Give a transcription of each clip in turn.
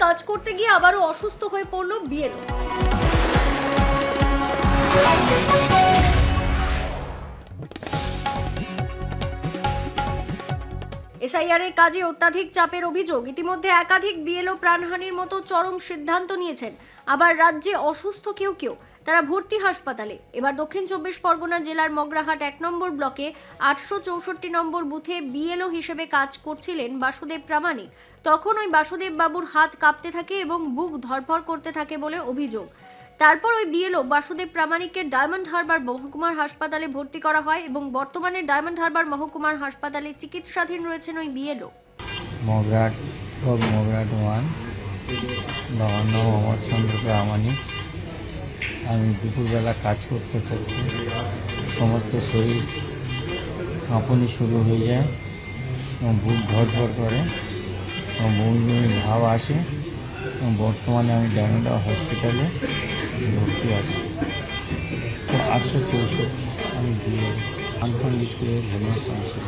কাজ করতে গিয়ে আবারও অসুস্থ হয়ে পড়ল বিএলও এসআইআর এর কাজে অত্যাধিক চাপের অভিযোগ। ইতিমধ্যে একাধিক বিএলও প্রাণহানির মতো চরম সিদ্ধান্ত নিয়েছেন। আবার রাজ্যে অসুস্থ কেউ কেউ। তারা ভর্তি হাসপাতালে। এবার দক্ষিণ চব্বিশ পরগনা জেলার মগরাহাট এক নম্বর ব্লকে আটশো চৌষট্টি নম্বর বুথে বিএলও হিসেবে কাজ করছিলেন বাসুদেব প্রামাণিক। তখন ওই বাসুদেব বাবুর হাত কাঁপতে থাকে এবং বুক ধরফর করতে থাকে বলে অভিযোগ। তারপর ওই বিএলও বাসুদেব প্রামাণিককে ডায়মন্ড হারবার মহকুমার হাসপাতালে ভর্তি করা হয় এবং বর্তমানে ডায়মন্ড হারবার মহকুমার হাসপাতালে চিকিৎসাধীন রয়েছেন ওই বিএলও মগরাট মগরাট ওয়ান বাবার নাম অমর চন্দ্র প্রামাণিক। আমি দুপুরবেলা কাজ করতে করতে সমস্ত শরীর কাঁপুনি শুরু হয়ে যায় এবং বুক ধরফর করে এবং বমি বমি ভাব আসে এবং বর্তমানে আমি ডায়মন্ড হসপিটালে ভর্তি আছে। তো আটশো চৌষট্টি আমি দিয়ে আনফান স্কুলের হেডমাস্টার আছি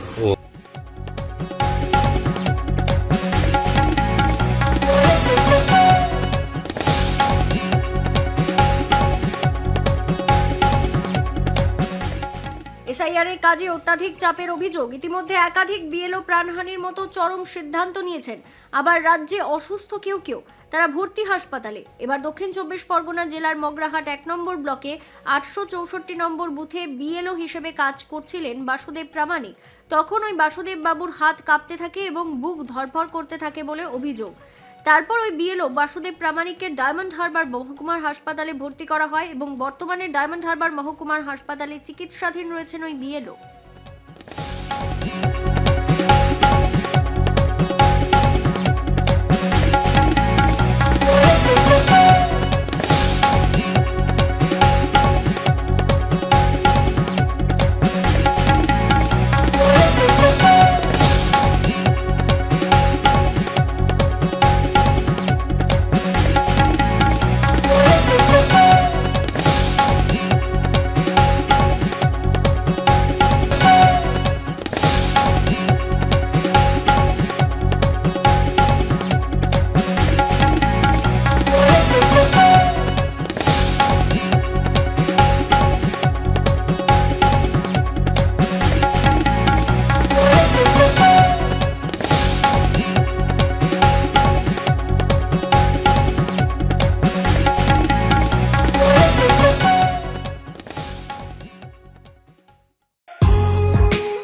এসআইআর এর কাজে অত্যাধিক চাপের অভিযোগ। ইতিমধ্যে একাধিক বিএলও প্রাণহানির মতো চরম সিদ্ধান্ত নিয়েছেন। আবার রাজ্যে অসুস্থ কেউ কেউ, তারা ভর্তি হাসপাতালে। এবার দক্ষিণ চব্বিশ পরগনা জেলার মগরাহাট এক নম্বর ব্লকে আটশো চৌষট্টি নম্বর বুথে বিএলও হিসেবে কাজ করছিলেন বাসুদেব প্রামাণিক। তখন ওই বাসুদেব বাবুর হাত কাঁপতে থাকে এবং বুক ধরফর করতে থাকে বলে অভিযোগ। তারপর ওই বিএলও বাসুদেব প্রামাণিককে ডায়মন্ড হারবার মহকুমার হাসপাতালে ভর্তি করা হয় এবং বর্তমানে ডায়মন্ড হারবার মহকুমার হাসপাতালে চিকিৎসাধীন রয়েছেন ওই বিএলও।